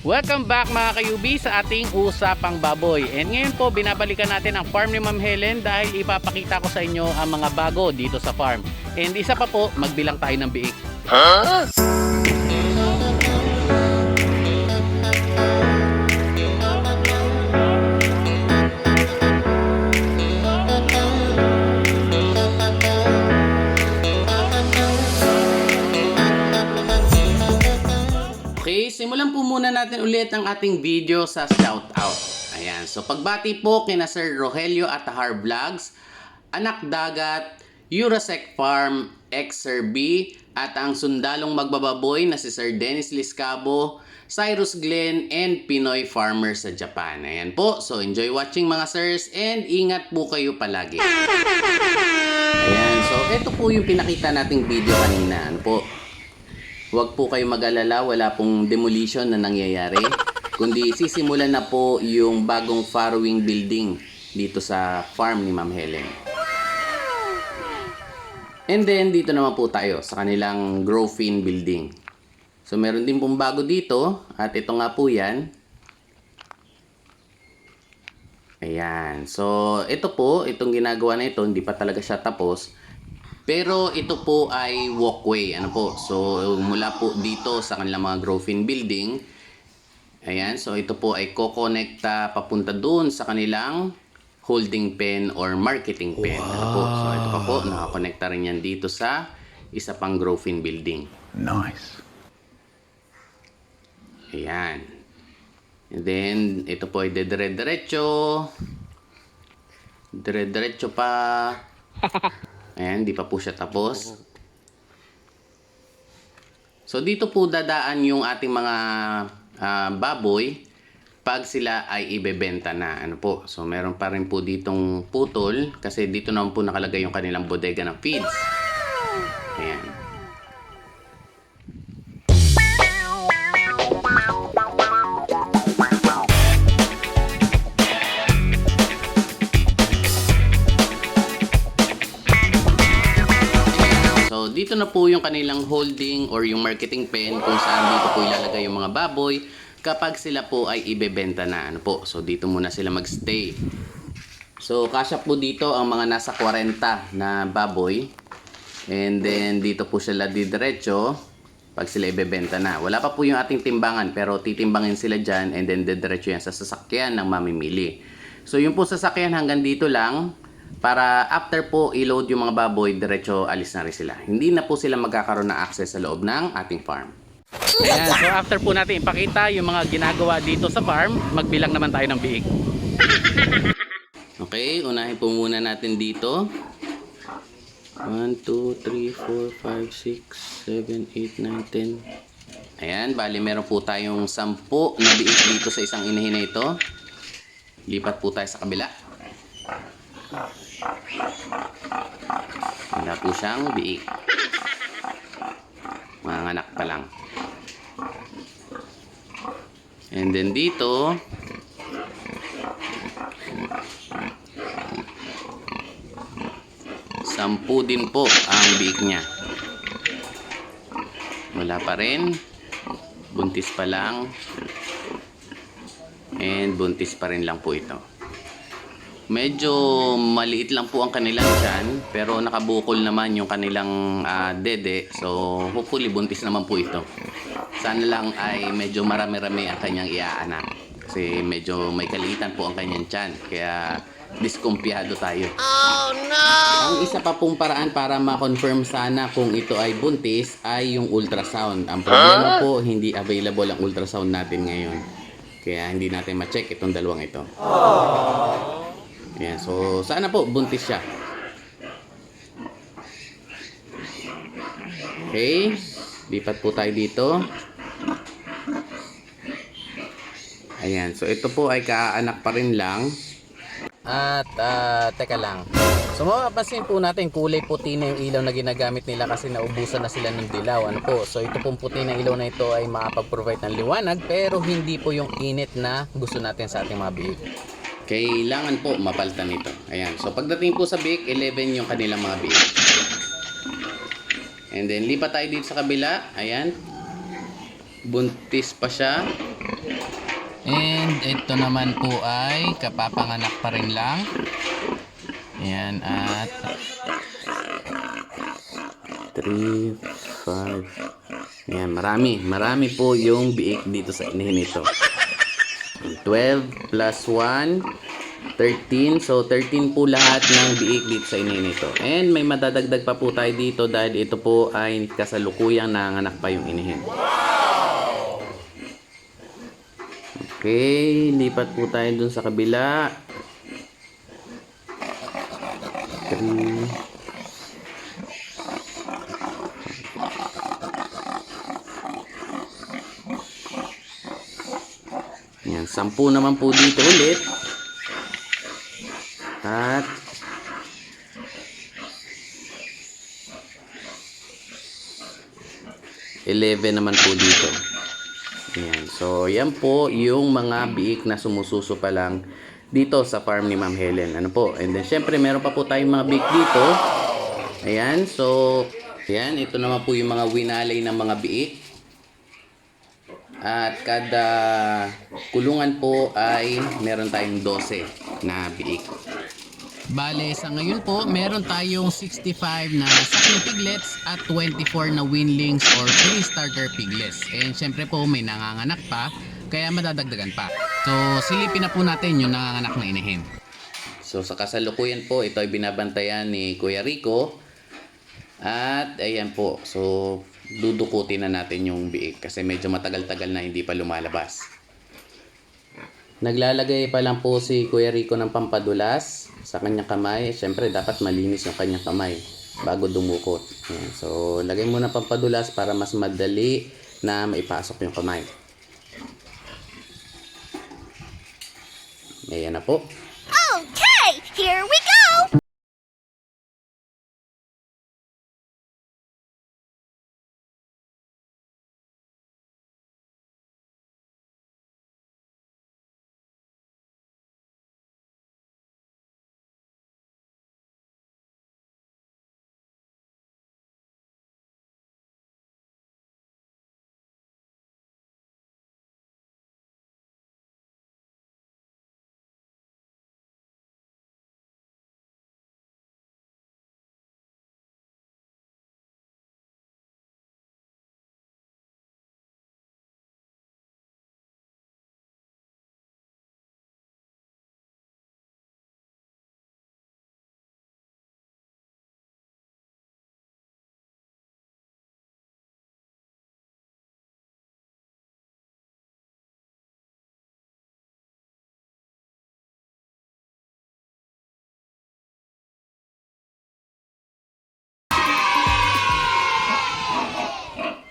Welcome back mga kayubi sa ating Usapang Baboy. And ngayon po binabalikan natin ang farm ni Ma'am Helen dahil ipapakita ko sa inyo ang mga bago dito sa farm. And isa pa po, magbilang tayo ng biik. Okay, simulan po muna natin ulit ang ating video sa shoutout. Ayan, so pagbati po kina Sir Rogelio Atahar Vlogs, Anak Dagat, Eurosec Farm, Sir B, at ang sundalong magbababoy na si Sir Dennis Liscabo, Cyrus Glenn, and Pinoy Farmer sa Japan. Ayan po, so enjoy watching mga sirs and ingat po kayo palagi. Ayan, so ito po yung pinakita nating video kanina. Ano po? Huwag po kayo mag-alala, wala pong demolition na nangyayari. Kundi sisimulan na po yung bagong farrowing building dito sa farm ni Ma'am Helen. And then dito naman po tayo sa kanilang Growfin building. So meron din pong bago dito at ito nga po yan. Ayan. So ito po, itong ginagawa na ito, hindi pa talaga siya tapos. Pero ito po ay walkway. Ano po? So mula po dito sa kanilang mga Growfin building. Ayan. So ito po ay kokonekta papunta doon sa kanilang holding pen or marketing pen. Ano po? So ito pa po, nakakonekta rin yan dito sa isa pang Growfin building. Nice. Ayan. And then, ito po ay dedire-diretso. Dire-diretso pa. Ayan, di pa po siya tapos. So, dito po dadaan yung ating mga ah, baboy pag sila ay ibebenta na. Ano po? So, meron pa rin po ditong putol kasi dito naman po nakalagay yung kanilang bodega ng feeds. Ayan. Po yung kanilang holding or yung marketing pen kung saan dito po ilalagay yung mga baboy kapag sila po ay ibebenta na. Ano po? So, dito muna sila magstay. So, kasya po dito ang mga nasa 40 na baboy. And then, dito po sila didiretso pag sila ibebenta na. Wala pa po yung ating timbangan pero titimbangin sila dyan and then didiretso yan sa sasakyan ng mamimili. So, yung po sasakyan hanggang dito lang para after po i-load yung mga baboy, diretso alis na rin sila. Hindi na po sila magkakaroon ng access sa loob ng ating farm. Ayan, so after po natin ipakita yung mga ginagawa dito sa farm, magbilang naman tayo ng biik. Okay, unahin po muna natin dito. 1, 2, 3, 4, 5, 6, 7, 8, 9, 10. Ayan, bali meron po tayong 10 na biik dito sa isang inahin na ito. Lipat po tayo sa kabila. Wala po siyang biik. Mga anak pa lang. And then dito, sampu din po ang biik niya. Wala pa rin. Buntis pa lang. And buntis pa rin lang po ito. Medyo maliit lang po ang kanilang tiyan, pero nakabukol naman yung kanilang ah, dede. So, hopefully buntis naman po ito. Sana lang ay medyo marami-rami ang kanyang iaanak. Kasi medyo may kaliitan po ang kanyang tiyan. Kaya diskumpiyado tayo. Ang isa pa pong paraan para ma-confirm sana kung ito ay buntis ay yung ultrasound. Ang problema po, hindi available ang ultrasound natin ngayon. Kaya hindi natin ma-check itong dalawang ito. Ayan, so sana po buntis siya. Okay, lipat po tayo dito. Ayan, so ito po ay kaanak pa rin lang. At ah, teka lang. So mapapansin po natin kulay puti na yung ilaw na ginagamit nila kasi naubusan na sila ng dilaw. Ano po? So ito pong puti na ilaw na ito ay makapag-provide ng liwanag pero hindi po yung init na gusto natin sa ating mga biik. Kailangan po mapalitan ito. Ayan. So pagdating po sa biik, 11 yung kanilang mga biik. And then lipat tayo dito sa kabila. Ayan. Buntis pa siya. And ito naman po ay kapapanganak pa rin lang. Ayan, at 3, 5. Ayan, marami. Marami po yung biik dito sa inihin ito. 12 plus 1, 13. So, 13 po lahat ng biik dito sa inihin ito. And may madadagdag pa po tayo dito dahil ito po ay kasalukuyang nanganak pa yung inihin. Okay, lipat po tayo dun sa kabila. 3, Sampu naman po dito ulit. At Eleven naman po dito. Yan. So, yan po yung mga biik na sumususo pa lang dito sa farm ni Ma'am Helen. Ano po? And then, syempre, meron pa po tayong mga biik dito. Ayan. So, ayan. Ito naman po yung mga winalay ng mga biik. At kada kulungan po ay meron tayong 12 na biik. Bale, sa ngayon po, meron tayong 65 na suckling piglets at 24 na winlings or pre-starter piglets. And syempre po, may nanganganak pa, kaya madadagdagan pa. So, silipin na po natin yung nanganganak na inahin. So, sa kasalukuyan po, ito ay binabantayan ni Kuya Rico. At ayan po, so dudukutin na natin yung biik kasi medyo matagal-tagal na hindi pa lumalabas. Naglalagay pa lang po si Kuya Rico ng pampadulas sa kanyang kamay. Siyempre, dapat malinis yung kanyang kamay bago dumukot. So, lagay mo na pampadulas para mas madali na maipasok yung kamay. Ayan na po. Okay, here we go!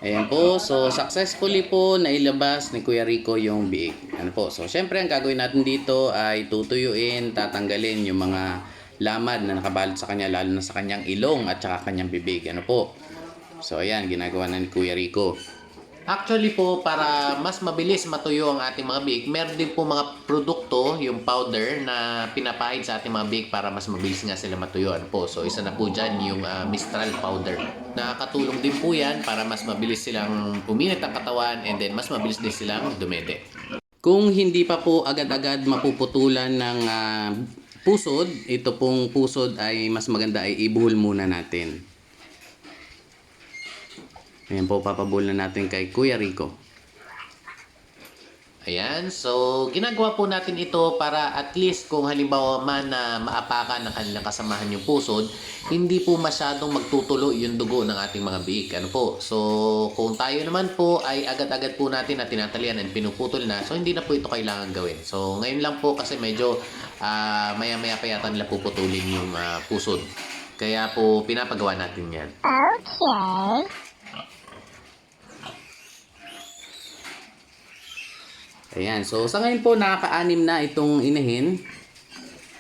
Ayan po, so successfully po nailabas ni Kuya Rico yung biik. Ano po, so syempre ang gagawin natin dito ay tutuyuin, tatanggalin yung mga lamad na nakabalot sa kanya, lalo na sa kanyang ilong at saka kanyang bibig. Ano po. So ayan, ginagawa na ni Kuya Rico. Actually po, para mas mabilis matuyo ang ating mga biik, meron din po mga produkto, yung powder, na pinapahid sa ating mga biik para mas mabilis nga sila matuyo. Ano po? So, isa na po dyan yung ah, Mistral powder. Nakakatulong din po yan para mas mabilis silang puminit ang katawan and then mas mabilis din silang dumede. Kung hindi pa po agad-agad mapuputulan ng ah, pusod, ito pong pusod ay mas maganda ay ibuhol muna natin. Ayan po, papabuhol na natin kay Kuya Rico. Ayan, so ginagawa po natin ito para at least kung halimbawa man na maapakan ng kanilang kasamahan yung pusod, hindi po masyadong magtutulo yung dugo ng ating mga biik. Ano po? So, kung tayo naman po ay agad-agad po natin na tinatalian at pinuputol na, so hindi na po ito kailangan gawin. So, ngayon lang po kasi medyo ah, maya-maya pa yata nila puputulin yung ah, pusod. Kaya po pinapagawa natin yan. Okay. Ayan, so sa ngayon po nakaka-anim na itong inahin.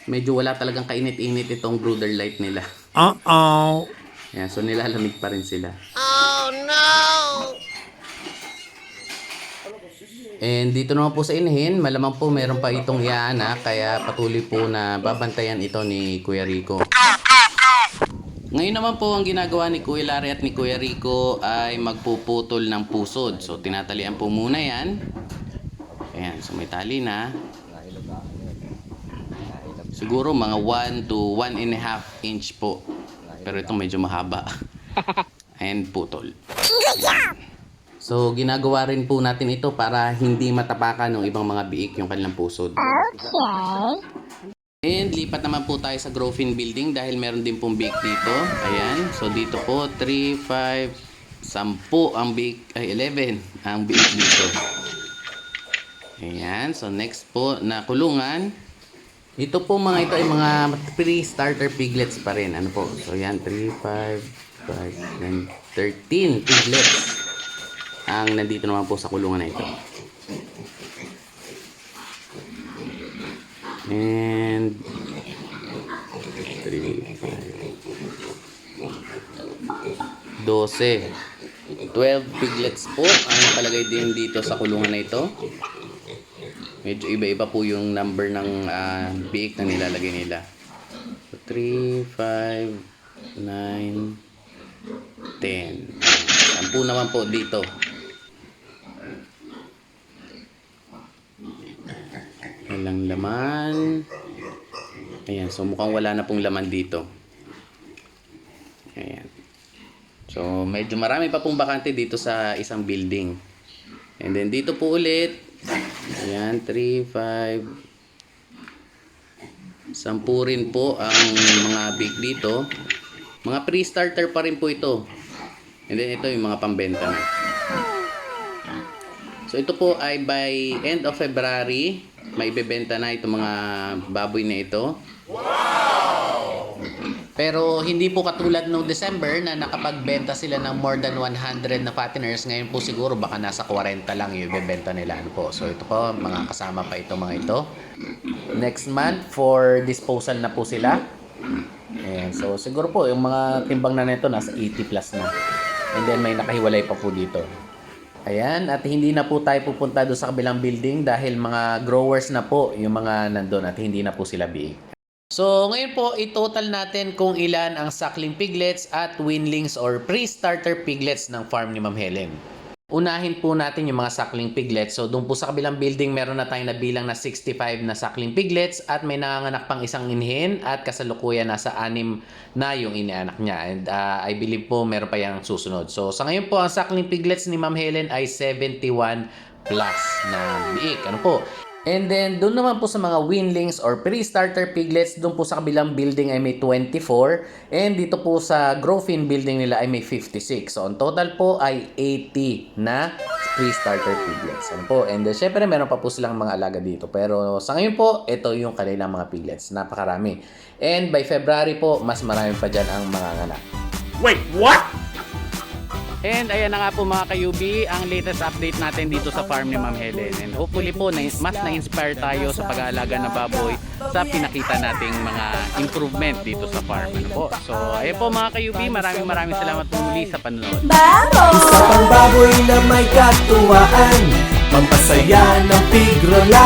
Medyo wala talagang kainit-init itong brooder light nila. Uh-oh. Ayan, so nilalamig pa rin sila. Oh no! And dito naman po sa inahin, malamang po meron pa itong iaanak, kaya patuloy po na babantayan ito ni Kuya Rico. Ngayon naman po ang ginagawa ni Kuya Larry at ni Kuya Rico ay magpuputol ng pusod. So tinatalian po muna yan. Ayan, so may tali na. Siguro mga 1 to 1 and a half inch po. Pero ito medyo mahaba. And putol. So, ginagawa rin po natin ito para hindi matapakan ng ibang mga biik yung kanilang pusod. Okay. And lipat naman po tayo sa Grofin Building dahil meron din pong biik dito. Ayan. So, dito po, 3, 5, 10 ang biik, ay 11 ang biik dito. Ayan. So, next po na kulungan. Ito po mga ito ay mga pre-starter piglets pa rin. Ano po? So, yan. 3, 5, 5, 9, 13 piglets ang nandito naman po sa kulungan na ito. And 3, 5, 12. 12 piglets po ang nakalagay din dito sa kulungan na ito. Medyo iba-iba po yung number ng uh, biik na nilalagay nila. So, 3, 5, 9, 10. Sampu naman po dito. Walang laman. Ayan, so mukhang wala na pong laman dito. Ayan. So, medyo marami pa pong bakante dito sa isang building. And then dito po ulit. Ayan, 3, 5. Sampu rin po ang mga big dito. Mga pre-starter pa rin po ito. And then ito yung mga pambenta na. So ito po ay by end of February, may bebenta na itong mga baboy na ito. Pero hindi po katulad nung December na nakapagbenta sila ng more than 100 na fatteners. Ngayon po siguro baka nasa 40 lang yung ibebenta nila. Ano po. So ito po, mga kasama pa ito mga ito. Next month for disposal na po sila. Ayan, so siguro po yung mga timbang na nito nasa 80 plus na. And then may nakahiwalay pa po dito. Ayan, at hindi na po tayo pupunta doon sa kabilang building dahil mga growers na po yung mga nandun at hindi na po sila biig. So, ngayon po, i-total natin kung ilan ang suckling piglets at weanlings or pre-starter piglets ng farm ni Ma'am Helen. Unahin po natin yung mga suckling piglets. So, doon po sa kabilang building, meron na tayong nabilang na 65 na suckling piglets at may nanganganak pang isang inhin at kasalukuyan nasa anim na yung inianak niya. And uh, I believe po meron pa yung susunod. So, sa ngayon po, ang suckling piglets ni Ma'am Helen ay 71 plus na biik. Ano po? And then, doon naman po sa mga weanlings or pre-starter piglets, doon po sa kabilang building ay may 24. And dito po sa Grofin building nila ay may 56. So, ang total po ay 80 na pre-starter piglets. Ano po? And then, syempre, meron pa po silang mga alaga dito. Pero sa ngayon po, ito yung kanilang mga piglets. Napakarami. And by February po, mas marami pa dyan ang mga nganak. Wait, what? And ayan na nga po mga kayubi, ang latest update natin dito sa farm ni Ma'am Helen. And hopefully po, na, mas na-inspire tayo sa pag-aalaga ng baboy sa pinakita nating mga improvement dito sa farm. Ano po? So, ayan po mga kayubi, maraming maraming salamat po muli sa panonood. Sa pangbaboy na may katuwaan Pampasaya ng tigrola